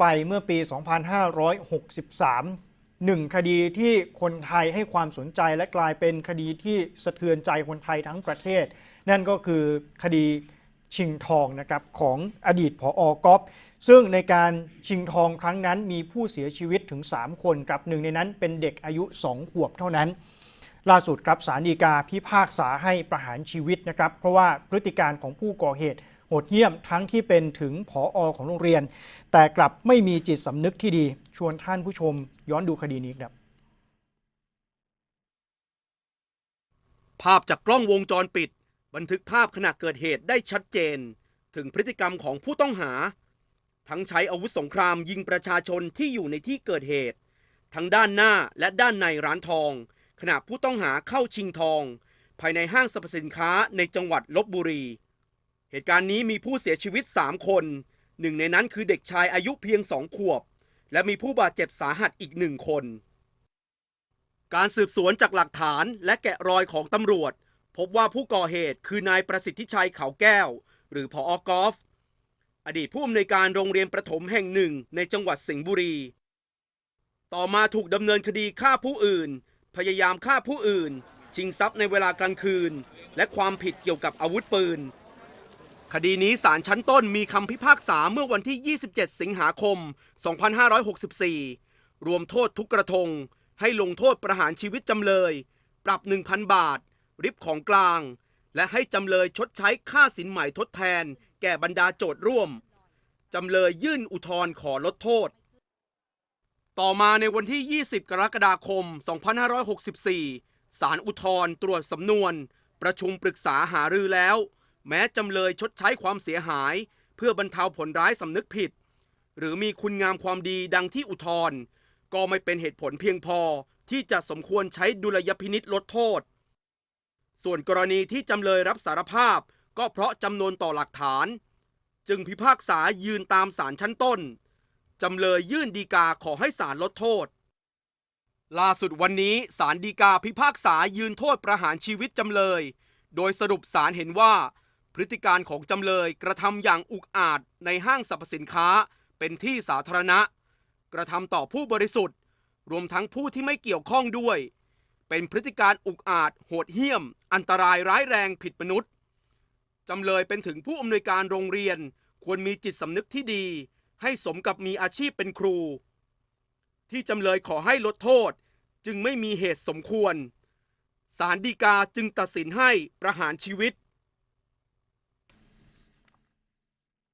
ไปเมื่อปี 2563หนึ่งคดีที่คนไทยให้ความสนใจและกลายเป็นคดีที่สะเทือนใจคนไทยทั้งประเทศ นั่นก็คือคดีชิงทองนะครับของอดีตผออกอฟซึ่งในการชิงทองครั้งนั้นมีผู้เสียชีวิตถึง 3 คนครับหนึ่งในนั้นเป็นเด็กอายุ 2 ขวบเท่านั้น ล่าสุดครับสารดีกาพิพากษาให้ประหารชีวิตนะครับ เพราะว่าพฤติการของผู้ก่อเหตุ โหดเหี้ยมทั้งที่เป็นถึงผออของโรงเรียน แต่กลับไม่มีจิตสำนึกที่ดี ชวนท่านผู้ชมย้อนดูคดีนี้ครับ ภาพจากกล้องวงจรปิด บันทึกภาพขณะเกิดเหตุได้ชัดเจน ถึงพฤติกรรมของผู้ต้องหา ทั้งใช้อาวุธสงครามยิงประชาชนที่อยู่ในที่เกิดเหตุ ทั้งด้านหน้าและด้านในร้านทอง ขณะผู้ต้องหาเข้าชิงทอง ภายในห้างสรรพสินค้าในจังหวัดลบบุรี เหตุการณ์นี้มีผู้เสียชีวิต 3 คน หนึ่งในนั้นคือเด็กชายอายุเพียงสองขวบ และมีผู้บาดเจ็บสาหัสอีกหนึ่งคน การสืบสวนจากหลักฐานและแกะรอยของตำรวจ พบว่าผู้ก่อเหตุคือนายประสิทธิชัยเขาแก้ว หรือพออกอฟอดีตผู้อำนวยการโรงเรียนประถมแห่งหนึ่งในจังหวัดสิงห์บุรี ต่อมาถูกดำเนินคดีฆ่าผู้อื่น พยายามฆ่าผู้อื่น ชิงทรัพย์ในเวลากลางคืน และความผิดเกี่ยวกับอาวุธปืน คดีนี้ศาลชั้นต้นมีคำพิพากษาเมื่อวันที่ 27 สิงหาคม 2564 รวมโทษทุกกระทง ให้ลงโทษประหารชีวิตจำเลย ปรับ 1,000 บาท ริบของกลาง และให้จำเลยชดใช้ค่าสินใหม่ทดแทน แก่บรรดาโจทย์ร่วม จำเลยยื่นอุทธรณ์ขอลดโทษ ต่อมาในวันที่ 20 กรกฎาคม 2564 ศาลอุทธรณ์ตรวจสำนวน ประชุมปรึกษาหารือแล้ว แม้จำเลยชดใช้ความเสียหาย เพื่อบรรเทาผลร้ายสำนึกผิด หรือมีคุณงามความดีดังที่อุทธรณ์ก็ไม่เป็นเหตุผลเพียงพอที่จะสมควรใช้ดุลยพินิษลดโทษ ส่วนกรณีที่จำเลยรับสารภาพก็เพราะจำนวนต่อหลักฐาน จึงพิพากษายืนตามศาลชั้นต้น จำเลยยื่นดีกาขอให้ศาลลดโทษ ล่าสุดวันนี้ศาลฎีกาพิพากษายืนโทษประหารชีวิตจำเลย โดยสรุปศาลเห็นว่า พฤติการของจำเลยกระทำอย่างอุกอาจในห้างสรรพสินค้าเป็นที่สาธารณะ กระทำต่อผู้บริสุทธิ์ รวมทั้งผู้ที่ไม่เกี่ยวข้องด้วย เป็นพฤติการอุกอาจ โหดเหี้ยม อันตรายร้ายแรงผิดมนุษย์ จำเลยเป็นถึงผู้อำนวยการโรงเรียนควรมีจิตสำนึกที่ดี ให้สมกับมีอาชีพเป็นครู ที่จำเลยขอให้ลดโทษจึงไม่มีเหตุสมควรศาลฎีกาจึงตัดสินให้ประหารชีวิต